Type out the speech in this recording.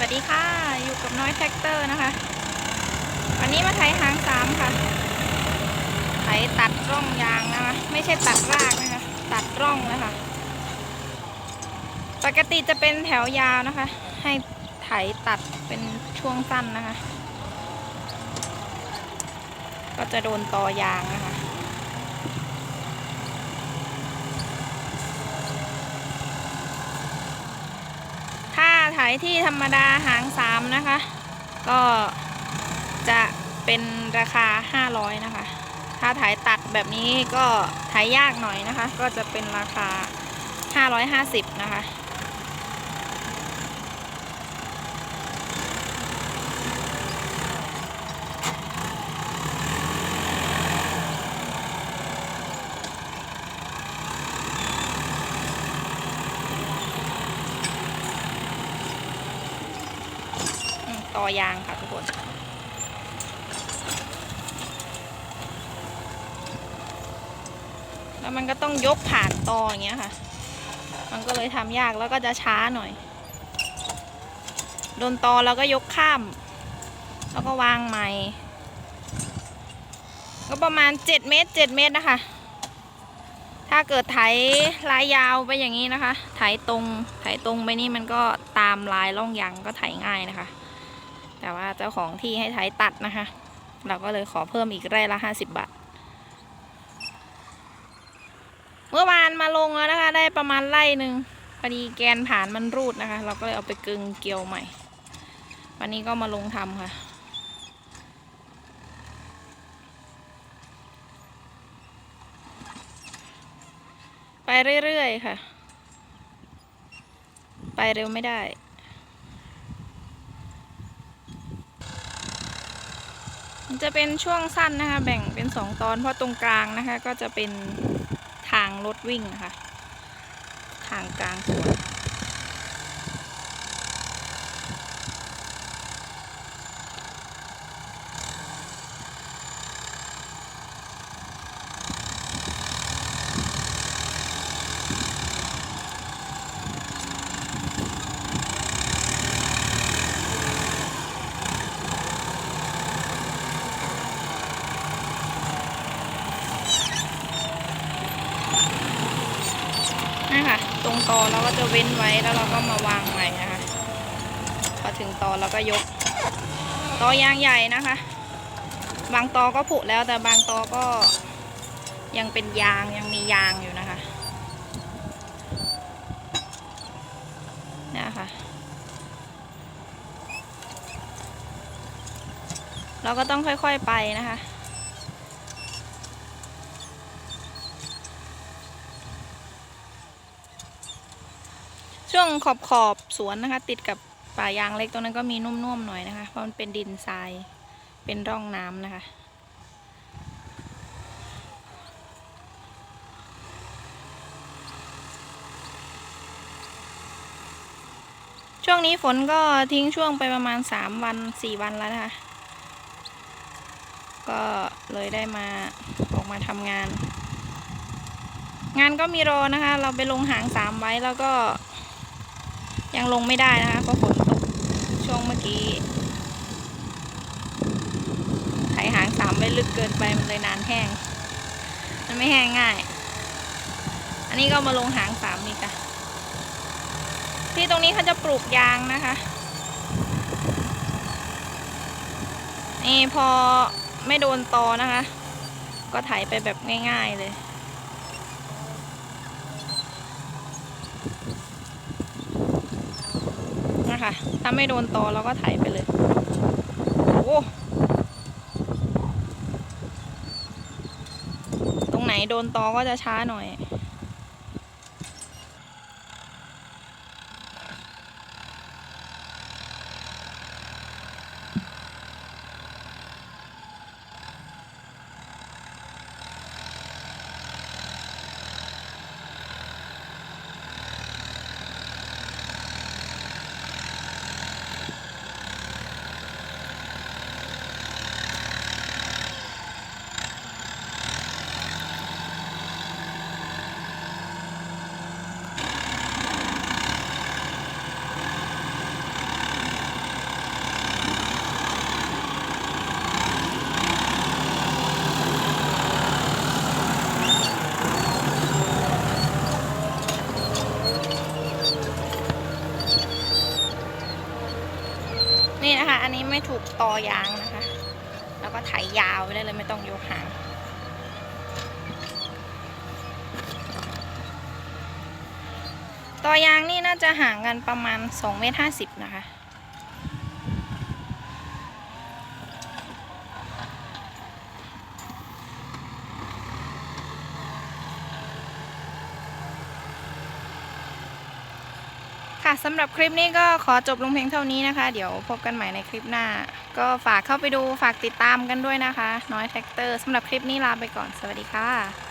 วัสดีค่ะ อยู่กับน้อยแท็กเตอร์นะคะ วันนี้มาไถหางสามค่ะไถตัดร่องยางนะคะ ไม่ใช่ตัดรากนะคะ ตัดร่องนะคะ ปกติจะเป็นแถวยาวนะคะ ให้ไถตัดเป็นช่วงสั้นนะคะ ก็จะโดนตอยางนะคะ ถ้ายที่ธรรมดาหางสามนะคะ ก็จะเป็นราคา 500 นะคะ ถ้าถ่ายตัดแบบนี้ก็ไถยากหน่อยนะคะ ก็จะเป็นราคา 550 นะคะ ต่อยางค่ะทุกคน แล้วมันก็ต้องยกผ่านตออย่างเงี้ยค่ะ มันก็เลยทำยากแล้วก็จะช้าหน่อย โดนตอแล้วก็ยกข้าม แล้วก็วางใหม่ ก็ประมาณ 7 เมตร 7 เมตรนะคะ ถ้าเกิดไถลายยาวไปอย่างนี้นะคะ ไถตรง ไถตรงไปนี่มันก็ตามลายร่องยางก็ไถง่ายนะคะ แต่ว่าเจ้าของที่ให้ไถตัดนะคะ เราก็เลยขอเพิ่มอีกไร่ละห้าสิบบาท เมื่อวานมาลงแล้วนะคะ ได้ประมาณไร่หนึ่งพอดีแกนผ่านมันรูดนะคะ เราก็เลยเอาไปกึงเกลียวใหม่ วันนี้ก็มาลงทำค่ะไปเรื่อย ๆ ค่ะ ไปเร็วไม่ได้ มัน จะเป็นช่วงสั้นนะคะ แบ่งเป็นสองตอนเพราะตรงกลางนะคะ ก็จะเป็นทางรถวิ่งนะคะทางกลางสวนนค่ะ ตอเราก็จะเว้นไว้แล้วเราก็มาวางใหม่นะคะ พอถึงตอเราก็ยก ตอยางใหญ่นะคะ บางตอก็ผุแล้วแต่บางตอก็ยังเป็นยางยังมียางอยู่นะคะนี่ค่ะเราก็ต้องค่อยๆไปนะคะ ช่วงขอบขอบสวนนะคะ ติดกับป่ายางเล็กตรงนั้นก็มีนุ่มๆหน่อยนะคะ เพราะมันเป็นดินทรายเป็นร่องน้ำนะคะช่วงนี้ฝนก็ทิ้งช่วงไปประมาณ 3 วัน 4 วันแล้วนะคะ ก็เลยได้มาออกมาทำงาน งานก็มีรอนะคะ เราไปลงหางสามไว้แล้วก็ ยังลงไม่ได้นะคะเพราะฝนตกช่วงเมื่อกี้ไถหางสามไว้ลึกเกินไปมันเลยนานแห้ง มันไม่แห้งง่าย อันนี้ก็มาลงหางสามนี่ค่ะที่ตรงนี้เขาจะปลูกยางนะคะนี่พอไม่โดนตอนะคะ ก็ไถไปแบบง่าย ๆเลย นะคะ ถ้าไม่โดนตอเราก็ไถไปเลย โอ้ตรงไหนโดนตอก็จะช้าหน่อย นนี้ไม่ถูกตอยางนะคะ แล้วก็ไถยาวไปได้เลยไม่ต้องยกหางตอยางนี่น่าจะห่างกันประมาณ2เมตร50นะคะ ค่ะสำหรับคลิปนี้ก็ขอจบลงเพียงเท่านี้นะคะ เดี๋ยวพบกันใหม่ในคลิปหน้า ก็ฝากเข้าไปดูฝากติดตามกันด้วยนะคะ น้อยแท็กเตอร์สำหรับคลิปนี้ลาไปก่อนสวัสดีค่ะ